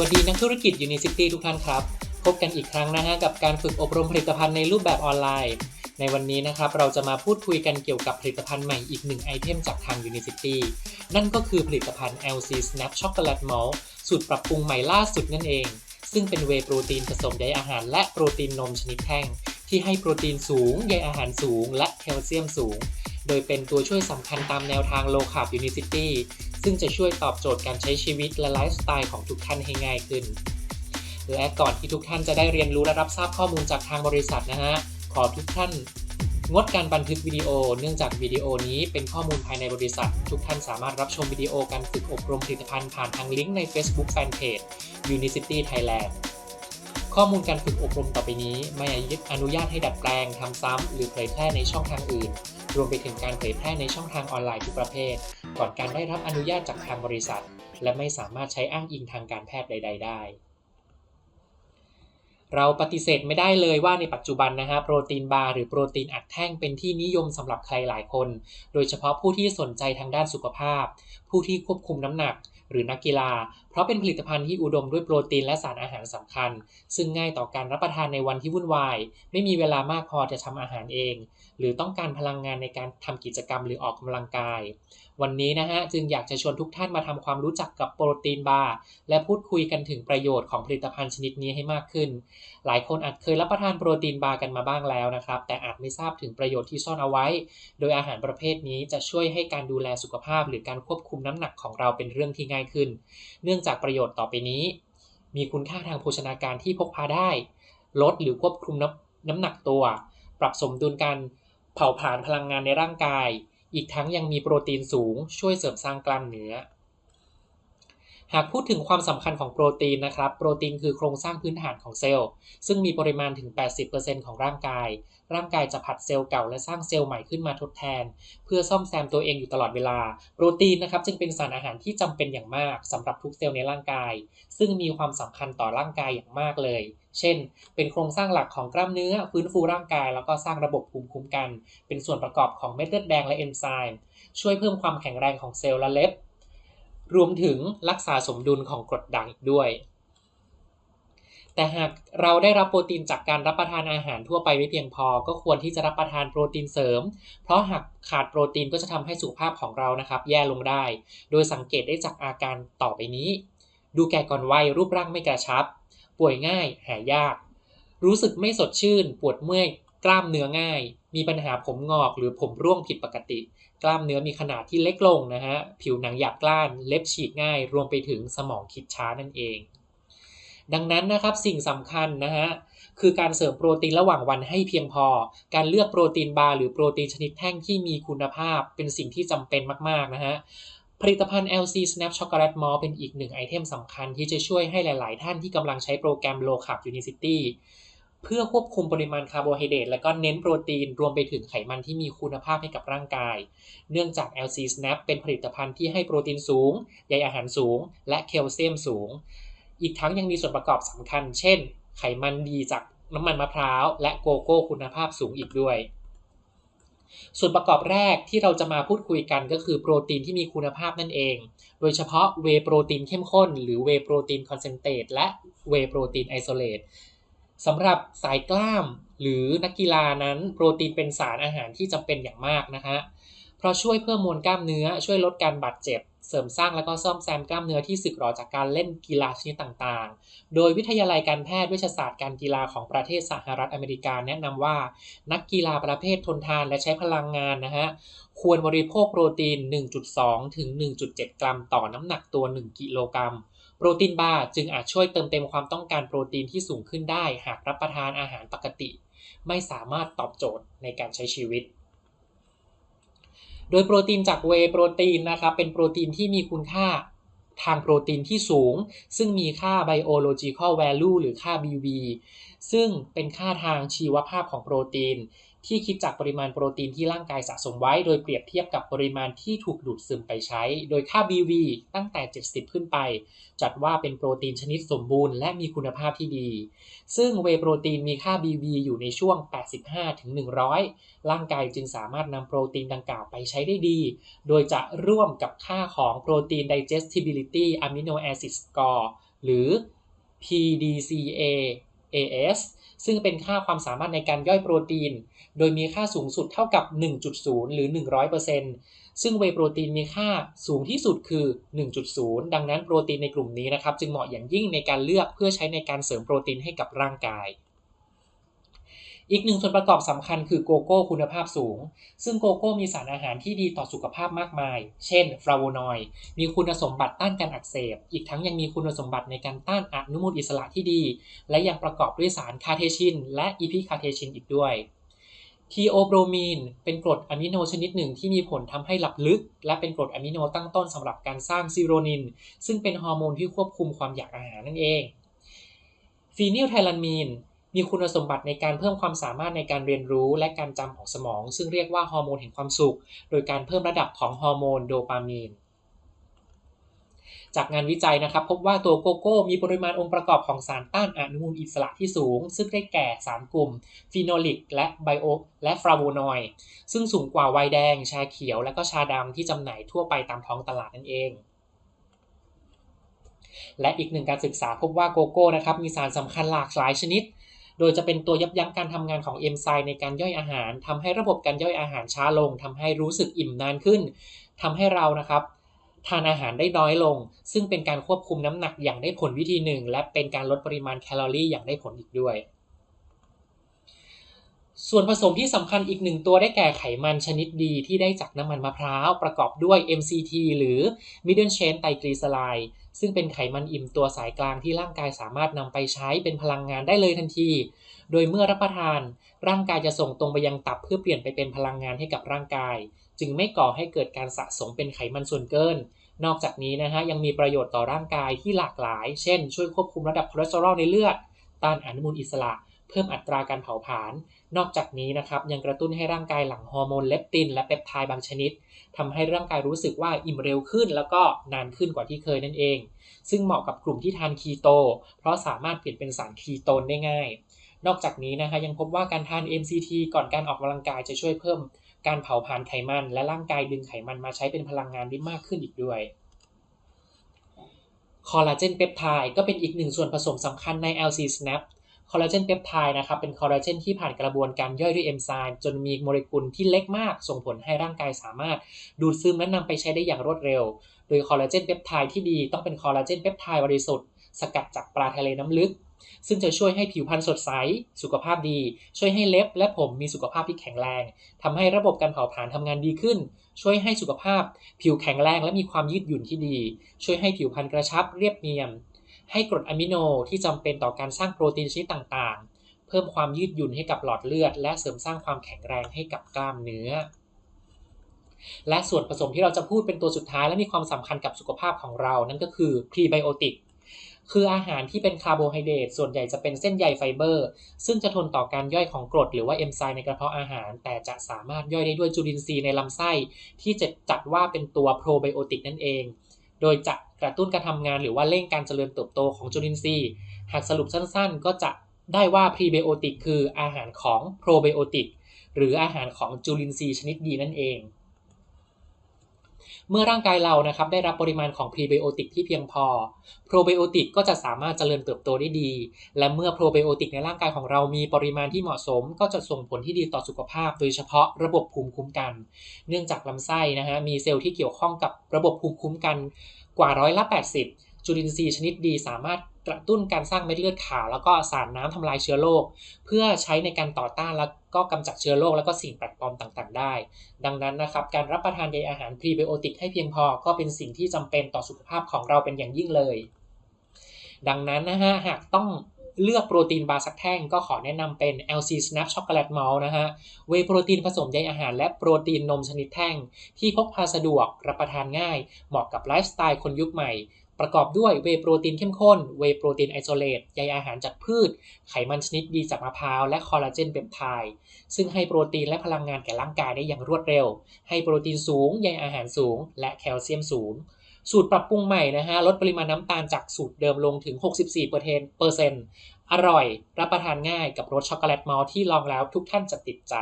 วัสดีนักธุรกิจ Unicity ทุกท่านครับ พบกันอีกครั้งนะฮะกับการฝึกอบรมผลิตภัณฑ์ในรูปแบบออนไลน์ ในวันนี้นะครับเราจะมาพูดคุยกันเกี่ยวกับผลิตภัณฑ์ใหม่อีกหนึ่งไอเทมจากทาง Unicity นั่นก็คือผลิตภัณฑ์ LC Snap Chocolate Malt สูตรปรับปรุงใหม่ล่าสุดนั่นเอง ซึ่งเป็นเวโปรตีนผสมใยอาหาร และโปรตีนนมชนิดแท่ง ที่ให้โปรตีนสูงใยอาหารสูง และแคลเซียมสูง โดยเป็นตัวช่วยสำคัญตามแนวทาง Low Carb Unicity ซึ่ึ่งจะช่วยตอบโจทย์การใช้ชีวิตและไลฟ์สไตล์ของทุกท่านให้ง่ายขึ้น และก่อนที่ทุกท่านจะได้เรียนรู้และรับทราบข้อมูลจากทางบริษัทนะฮะ ขอทุกท่านงดการบันทึกวิดีโอ เนื่องจากวิดีโอนี้เป็นข้อมูลภายในบริษัท ทุกท่านสามารถรับชมวิดีโอการฝึกอบรมผลิตภัณฑ์ผ่านทางลิงก์ใน Facebook Fanpage Unicity Thailand ข้อมูลการฝึกอบรมต่อไปนี้ ไม่อนุญาตให้ดัดแปลงทำซ้ำหรือเผยแพร่ในช่องทางอื่น รวมไปถึงการเผยแพร่ในช่องทางออนไลน์ทุกประเภท ก่อนการได้รับอนุญาตจากทางบริษัท และไม่สามารถใช้อ้างอิงทางการแพทย์ใด ๆ ได้เราปฏิเสธไม่ได้เลยว่าในปัจจุบันนะฮะโปรตีนบาร์หรือโปรตีนอัดแท่งเป็นที่นิยมสำหรับใครหลายคน โดยเฉพาะผู้ที่สนใจทางด้านสุขภาพ ผู้ที่ควบคุมน้ำหนัก หรือนักกีฬา เพราะเป็นผลิตภัณฑ์ที่อุดมด้วยโปรตีนและสารอาหารสำคัญ ซึ่งง่ายต่อการรับประทานในวันที่วุ่นวาย ไม่มีเวลามากพอจะทำอาหารเอง หรือต้องการพลังงานในการทำกิจกรรมหรือออกกำลังกาย วันนี้นะฮะจึงอยากจะชวนทุกท่านมาทำความรู้จักกับโปรตีนบาร์และพูดคุยกันถึงประโยชน์ของผลิตภัณฑ์ชนิดนี้ให้มากขึ้น หลายคนอาจเคยรับประทานโปรตีนบาร์กันมาบ้างแล้วนะครับ แต่อาจไม่ทราบถึงประโยชน์ที่ซ่อนเอาไว้ โดยอาหารประเภทนี้จะช่วยให้การดูแลสุขภาพ หรือการควบคุมน้ำหนักของเราเป็นเรื่องที่ง่ายขึ้น เนื่องจากประโยชน์ต่อไปนี้ มีคุณค่าทางโภชนาการที่พกพาได้ ลดหรือควบคุมน้ำน้ำหนักตัว ปรับสมดุลการเผาผลาญพลังงานในร่างกาย อีกทั้งยังมีโปรตีนสูงช่วยเสริมสร้างกล้ามเนื้อ หากพูดถึงความสำคัญของโปรตีนนะครับ โปรตีนคือโครงสร้างพื้นฐานของเซลล์ ซึ่งมีปริมาณถึง 80%ของร่างกาย ร่างกายจะผัดเซลล์เก่าและสร้างเซลล์ใหม่ขึ้นมาทดแทน เพื่อซ่อมแซมตัวเองอยู่ตลอดเวลา โปรตีนนะครับจึงเป็นสารอาหารที่จำเป็นอย่างมากสำหรับทุกเซลล์ในร่างกาย ซึ่งมีความสำคัญต่อร่างกายอย่างมากเลย เช่น เป็นโครงสร้างหลักของกล้ามเนื้อ ฟื้นฟูร่างกาย แล้วก็สร้างระบบภูมิคุ้มกัน เป็นส่วนประกอบของเม็ดเลือดแดงและเอนไซม์ ช่วยเพิ่มความแข็งแรงของเซลล์และเล็บ รวมถึงรักษาสมดุลของกรดด่างอีกด้วย แต่หากเราได้รับโปรตีนจากการรับประทานอาหารทั่วไปไม่เพียงพอ ก็ควรที่จะรับประทานโปรตีนเสริม เพราะหากขาดโปรตีนก็จะทำให้สุขภาพของเรานะครับ แย่ลงได้ โดยสังเกตได้จากอาการต่อไปนี้ ดูแก่ก่อนวัยรูปร่างไม่กระชับ ป่วยง่าย หายยาก รู้สึกไม่สดชื่น ปวดเมื่อยกล้ามเนื้อง่าย มีปัญหาผมงอกหรือผมร่วงผิดปกติ กล้ามเนื้อมีขนาดที่เล็กลงนะฮะ ผิวหนังหยาบกร้าน เล็บฉีกง่าย รวมไปถึงสมองคิดช้านั่นเอง ดังนั้นนะครับสิ่งสำคัญนะฮะคือการเสริมโปรตีนระหว่างวันให้เพียงพอ การเลือกโปรตีนบาร์หรือโปรตีนชนิดแท่งที่มีคุณภาพเป็นสิ่งที่จำเป็นมาก ๆ นะฮะ ผลิตภัณฑ์ LC Snap Chocolate Malt เป็นอีกหนึ่งไอเทมสำคัญที่จะช่วยให้หลาย ๆ ท่านที่กำลังใช้โปรแกรม Low Carb Unicity เพื่อควบคุมปริมาณคาร์โบไฮเดรตและก็เน้นโปรตีนรวมไปถึงไขมันที่มีคุณภาพให้กับร่างกาย เนื่องจาก LC Snap เป็นผลิตภัณฑ์ที่ให้โปรตีนสูงใยอาหารสูง และแคลเซียมสูง อีกทั้งยังมีส่วนประกอบสำคัญ เช่น ไขมันดีจากน้ำมันมะพร้าว และโกโก้คุณภาพสูงอีกด้วย ส่วนประกอบแรกที่เราจะมาพูดคุยกันก็คือโปรตีนที่มีคุณภาพนั่นเอง โดยเฉพาะเวโปรตีนเข้มข้น หรือเวโปรตีนคอนเซนเทรตและเวโปรตีนไอโซเลต สำหรับสายกล้ามหรือนักกีฬานั้นโปรตีนเป็นสารอาหารที่จำเป็นอย่างมากนะฮะ เพราะช่วยเพิ่มมวลกล้ามเนื้อ ช่วยลดการบาดเจ็บ เสริมสร้างและก็ซ่อมแซมกล้ามเนื้อที่สึกหรอจากการเล่นกีฬาชนิดต่างๆ โดยวิทยาลัยการแพทย์เวชาศาสตร์การกีฬาของประเทศสหรัฐอเมริกาแนะนำว่า นักกีฬาประเภททนทานและใช้พลังงานนะฮะควรบริโภคโปรตีน 1.2 ถึง 1.7 กรัม ต่อน้ำหนักตัว 1 กิโลกรัม โปรตีนบาร์จึงอาจช่วยเติมเต็มความต้องการโปรตีนที่สูงขึ้นได้ หากรับประทานอาหารปกติ ไม่สามารถตอบโจทย์ในการใช้ชีวิต โดยโปรตีนจากเวโปรตีนนะครับเป็นโปรตีนที่มีคุณค่าทางโปรตีนที่สูง ซึ่งมีค่า biological value หรือค่า BV ซึ่งเป็นค่าทางชีวภาพของโปรตีน ที่คิดจากปริมาณโปรตีนที่ร่างกายสะสมไว้ โดยเปรียบเทียบกับปริมาณที่ถูกดูดซึมไปใช้ โดยค่า BV ตั้งแต่ 70 ขึ้นไป จัดว่าเป็นโปรตีนชนิดสมบูรณ์และมีคุณภาพที่ดี ซึ่งเวโปรตีนมีค่า BV อยู่ในช่วง 85-100 ร่างกายจึงสามารถนำโปรตีนดังกล่าวไปใช้ได้ดี โดยจะร่วมกับค่าของโปรตีน digestibility amino acid score หรือ PDCa as ซึ่งเป็นค่าความสามารถในการย่อยโปรตีน โดยมีค่าสูงสุดเท่ากับ 1.0 หรือ 100%ซึ่งเวโปรตีนมีค่าสูงที่สุดคือ 1.0 ดังนั้นโปรตีนในกลุ่มนี้นะครับ จึงเหมาะอย่างยิ่งในการเลือกเพื่อใช้ในการเสริมโปรตีนให้กับร่างกาย อีกหนึ่งส่วนประกอบสำคัญคือโกโก้คุณภาพสูง ซึ่งโกโก้มีสารอาหารที่ดีต่อสุขภาพมากมาย เช่นฟลาโวนอยด์มีคุณสมบัติต้านการอักเสบ อีกทั้งยังมีคุณสมบัติในการต้านอนุมูลอิสระที่ดี และยังประกอบด้วยสารคาเทชิน และอีพิคาเทชินอีกด้วยทีโอโบรมีนเป็นกรดอะมิโนชนิดหนึ่งที่มีผลทำให้หลับลึก และเป็นกรดอะมิโนตั้งต้นสำหรับการสร้างซีโรนิน ซึ่งเป็นฮอร์โมนที่ควบคุมความอยากอาหารนั่นเองฟีนิลไทลามีน มีคุณสมบัติในการเพิ่มความสามารถในการเรียนรู้และการจำของสมอง ซึ่งเรียกว่าฮอร์โมนแห่งความสุข โดยการเพิ่มระดับของฮอร์โมนโดปามีนจากงานวิจัยนะครับพบว่าตัวโกโก้ มีปริมาณองค์ประกอบของสารต้านอนุมูลอิสระที่สูง ซึ่งได้แก่สารกลุ่มฟีโนลิก และไบโอและฟลาโวนอยด์ซึ่งสูงกว่าไวน์แดง ชาเขียว และก็ชาดำที่จำหน่ายทั่วไปตามท้องตลาดนั่นเอง และอีกหนึ่งการศึกษาพบว่าโกโก้นะครับมีสารสำคัญหลากหลายชนิด โดยจะเป็นตัวยับยั้งการทำงานของเอนไซม์ในการย่อยอาหารทำให้ระบบการย่อยอาหารช้าลงทำให้รู้สึกอิ่มนานขึ้นทำให้เรานะครับทานอาหารได้น้อยลง ซึ่งเป็นการควบคุมน้ำหนักอย่างได้ผลวิธีหนึ่ง และเป็นการลดปริมาณแคลอรี่อย่างได้ผลอีกด้วย ส่วนผสมที่สำคัญอีกหนึ่งตัวได้แก่ไขมันชนิดดีที่ได้จากน้ำมันมะพร้าว ประกอบด้วย MCT หรือ Middle Chain Triglyceride ซึ่งเป็นไขมันอิ่มตัวสายกลางที่ร่างกายสามารถนำไปใช้เป็นพลังงานได้เลยทันที โดยเมื่อรับประทาน ร่างกายจะส่งตรงไปยังตับเพื่อเปลี่ยนไปเป็นพลังงานให้กับร่างกาย จึงไม่ก่อให้เกิดการสะสมเป็นไขมันส่วนเกิน นอกจากนี้นะฮะยังมีประโยชน์ต่อร่างกายที่หลากหลาย เช่น ช่วยควบคุมระดับคอเลสเตอรอลในเลือด ต้านอนุมูลอิสระ เพิ่มอัตราการเผาผลาญ นอกจากนี้นะครับยังกระตุ้นให้ร่างกายหลั่งฮอร์โมนเลปตินและเปปไทด์บางชนิดทำให้ร่างกายรู้สึกว่าอิ่มเร็วขึ้น แล้วก็นานขึ้นกว่าที่เคยนั่นเอง ซึ่งเหมาะกับกลุ่มที่ทานคีโต เพราะสามารถเปลี่ยนเป็นสารคีโตนได้ง่าย นอกจากนี้นะคะยังพบว่าการทาน MCT ก่อนการออกกำลังกายจะช่วยเพิ่มการเผาผลาญไขมัน และร่างกายดึงไขมันมาใช้เป็นพลังงานได้มากขึ้นอีกด้วยคอลลาเจนเปปไทด์ก็เป็นอีกหนึ่งส่วนผสมสำคัญใน LC SNAP คอลลาเจนเปปไทด์นะครับเป็นคอลลาเจนที่ผ่านกระบวนการย่อยด้วยเอนไซม์จนมีโมเลกุลที่เล็กมาก ส่งผลให้ร่างกายสามารถดูดซึมและนำไปใช้ได้อย่างรวดเร็ว โดยคอลลาเจนเปปไทด์ที่ดีต้องเป็นคอลลาเจนเปปไทด์บริสุทธิ์สกัดจากปลาทะเลน้ำลึก ซึ่งจะช่วยให้ผิวพรรณสดใส สุขภาพดี ช่วยให้เล็บ และผมมีสุขภาพที่แข็งแรงทำให้ระบบการเผาผลาญทำงานดีขึ้น ช่วยให้สุขภาพ ผิวแข็งแรงและมีความยืดหยุ่นที่ดี ช่วยให้ผิวพรรณกระชับเรียบเนียน ให้กรดอะมิโนที่จำเป็นต่อการสร้างโปรตีนชนิดต่างๆ เพิ่มความยืดหยุ่นให้กับหลอดเลือด และเสริมสร้างความแข็งแรงให้กับกล้ามเนื้อ และส่วนผสมที่เราจะพูดเป็นตัวสุดท้ายและมีความสำคัญกับสุขภาพของเรา นั่นก็คือพรีไบโอติกคืออาหารที่เป็นคาร์โบไฮเดรตส่วนใหญ่จะเป็นเส้นใยไฟเบอร์ ซึ่งจะทนต่อการย่อยของกรดหรือว่าเอนไซม์ในกระเพาะอาหาร แต่จะสามารถย่อยได้ด้วยจุลินทรีย์ในลำไส้ ที่จะจัดว่าเป็นตัวโปรไบโอติกนั่นเอง โดยจะ กระตุ้นการทำงานหรือว่าเร่งการเจริญเติบโตของจุลินทรีย์ หากสรุปสั้นๆ ก็จะได้ว่าพรีไบโอติกคืออาหารของโปรไบโอติกหรืออาหารของจุลินทรีย์ชนิดดีนั่นเอง เมื่อร่างกายเรานะครับได้รับปริมาณของพรีไบโอติกที่เพียงพอ โปรไบโอติกก็จะสามารถเจริญเติบโตได้ดี และเมื่อโปรไบโอติกในร่างกายของเรามีปริมาณที่เหมาะสม ก็จะส่งผลที่ดีต่อสุขภาพ โดยเฉพาะระบบภูมิคุ้มกัน เนื่องจากลำไส้นะฮะมีเซลล์ที่เกี่ยวข้องกับระบบภูมิคุ้มกัน กว่าร้อยละ 80 จุลินทรีย์ชนิดดีสามารถกระตุ้นการสร้างเม็ดเลือดขาว แล้วก็สารน้ำทำลายเชื้อโรคเพื่อใช้ในการต่อต้านแล้วก็กำจัดเชื้อโรคแล้วก็สิ่งแปลกปลอมต่างๆ ได้ ดังนั้นนะครับการรับประทานใยอาหารพรีไบโอติกให้เพียงพอก็เป็นสิ่งที่จำเป็นต่อสุขภาพของเราเป็นอย่างยิ่งเลย ดังนั้นนะฮะหากต้อง เลือกโปรตีนบาร์สักแท่งก็ขอแนะนำเป็น LC Snap Chocolate Malt นะฮะ เวโปรตีนผสมใยอาหารและโปรตีนนมชนิดแท่ง ที่พกพาสะดวกรับประทานง่าย เหมาะกับไลฟ์สไตล์คนยุคใหม่ ประกอบด้วยเวโปรตีนเข้มข้น เวโปรตีนไอโซเลตใยอาหารจากพืช ไขมันชนิดดีจากมะพร้าว และคอลลาเจนเปปไทด์ซึ่งให้โปรตีนและพลังงานแก่ร่างกายได้อย่างรวดเร็ว ให้โปรตีนสูงใยอาหารสูง และแคลเซียมสูง สูตรปรับปรุงใหม่นะฮะลดปริมาณน้ำตาลจากสูตรเดิมลงถึง 64เปอร์เซ็นต์อร่อย รับประทานง่ายกับรสช็อกโกแลตมอลที่ลองแล้วทุกท่านจะติดใจ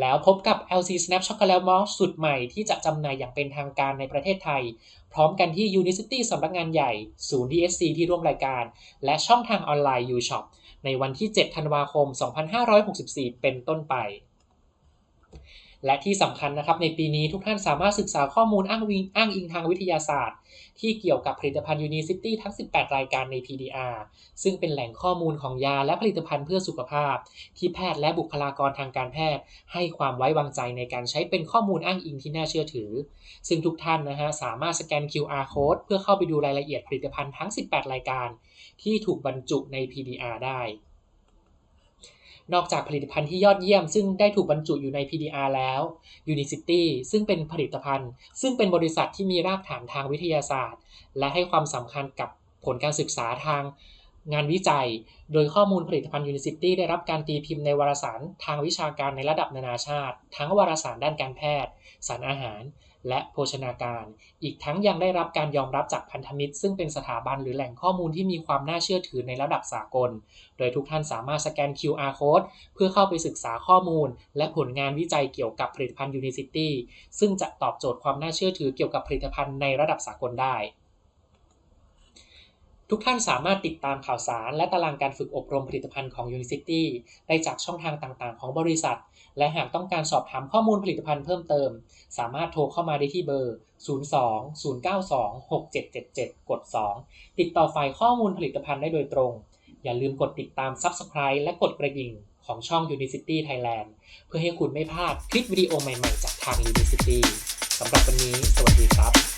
แล้วพบกับ LC Snap Chocolate Malt สุดใหม่ที่จะจำหน่ายอย่างเป็นทางการในประเทศไทย พร้อมกันที่ Unicity สำนักงานใหญ่ ศูนย์ DSC ที่ร่วมรายการ และช่องทางออนไลน์ UShop ในวันที่ 7 ธันวาคม 2564 เป็นต้นไป และที่สำคัญนะครับในปีนี้ทุกท่านสามารถศึกษาข้อมูลอ้างวิงอ้างอิงทางวิทยาศาสตร์ ที่เกี่ยวกับผลิตภัณฑ์ Unicity ทั้ง 18 รายการใน PDR ซึ่งเป็นแหล่งข้อมูลของยาและผลิตภัณฑ์เพื่อสุขภาพ ที่แพทย์และบุคลากรทางการแพทย์ ให้ความไว้วางใจในการใช้เป็นข้อมูลอ้างอิงที่น่าเชื่อถือ ซึ่งทุกท่านนะฮะสามารถสแกน QR code เพื่อเข้าไปดูรายละเอียดผลิตภัณฑ์ทั้ง 18 รายการ ที่ถูกบรรจุใน PDR ได้ นอกจากผลิตภัณฑ์ที่ยอดเยี่ยม ซึ่งได้ถูกบรรจุอยู่ใน PDR แล้ว Unicity ซึ่งเป็นผลิตภัณฑ์ ซึ่งเป็นบริษัทที่มีรากฐานทางวิทยาศาสตร์ และให้ความสำคัญกับผลการศึกษาทางงานวิจัย โดยข้อมูลผลิตภัณฑ์ Unicity ได้รับการตีพิมพ์ในวารสารทางวิชาการในระดับนานาชาติ ทั้งวารสารด้านการแพทย์ สารอาหาร และโภชนาการ อีกทั้งยังได้รับการยอมรับจากพันธมิตร ซึ่งเป็นสถาบันหรือแหล่งข้อมูลที่มีความน่าเชื่อถือในระดับสากล โดยทุกท่านสามารถสแกน QR code เพื่อเข้าไปศึกษาข้อมูล และผลงานวิจัยเกี่ยวกับผลิตภัณฑ์ Unicity ซึ่งจะตอบโจทย์ความน่าเชื่อถือเกี่ยวกับผลิตภัณฑ์ในระดับสากลได้ ทุกท่านสามารถติดตามข่าวสาร และตารางการฝึกอบรมผลิตภัณฑ์ของ Unicity ได้จากช่องทางต่างๆ ของบริษัท และหากต้องการสอบถามข้อมูลผลิตภัณฑ์เพิ่มเติม สามารถโทรเข้ามาได้ที่เบอร์ 02 092 6777 กด 2 ติดต่อฝ่ายข้อมูลผลิตภัณฑ์ได้โดยตรง อย่าลืมกดติดตาม Subscribe และกดกระดิ่งของช่อง Unicity Thailand เพื่อให้คุณไม่พลาดคลิปวิดีโอใหม่ๆ จากทาง Unicity สำหรับวันนี้ สวัสดีครับ